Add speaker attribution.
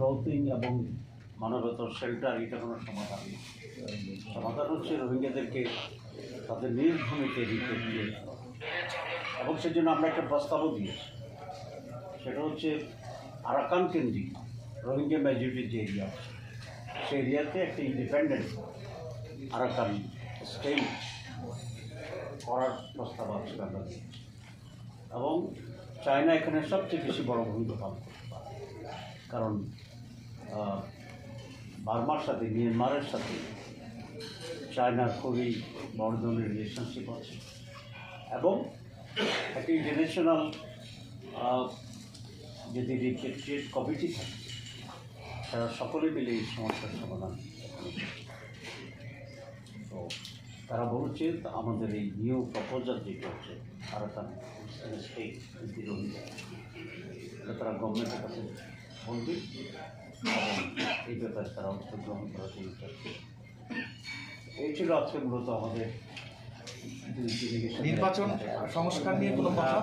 Speaker 1: Clothing এবং মানবতার shelter এটা কোনো সমাধান নেই। সমাধান হচ্ছে রোহিঙ্গাদেরকে তাদের নিজ ভূমিতে দিয়ে এবং সেজন্য আমরা একটা প্রস্তাবও দিয়েছি। সেটা হচ্ছে আরাকান কেন্দ্রিক রোহিঙ্গা মেজরিটির যে এরিয়া আছে সেই এরিয়াতে একটা ইন্ডিপেন্ডেন্ট আরাকান স্টেট করার প্রস্তাব আছে আমরা এবং চায়না এখানে সবচেয়ে বেশি বড় ভূমিকা পালন করতে পারে। কারণ বার্মার সাথে মিয়ানমারের সাথে চায়নার খুবই বড় ধরনের রিলেশনশিপ আছে এবং একটি ইন্টারন্যাশনাল যদি রিক্রিয়েট কমিটি থাকে তারা সকলে মিলে এই সমস্যার সমাধান তো তারা বলছে আমাদের এই নিউ প্রপোজাল যেটা হচ্ছে স্টেট এটা তারা গভর্নমেন্টের কাছে বলবে এই ব্যাপারে তারা অংশগ্রহণ করবে। এই ছিল আজকে মূলত আমাদের
Speaker 2: নির্বাচন সংস্কার নিয়ে কোনো কথা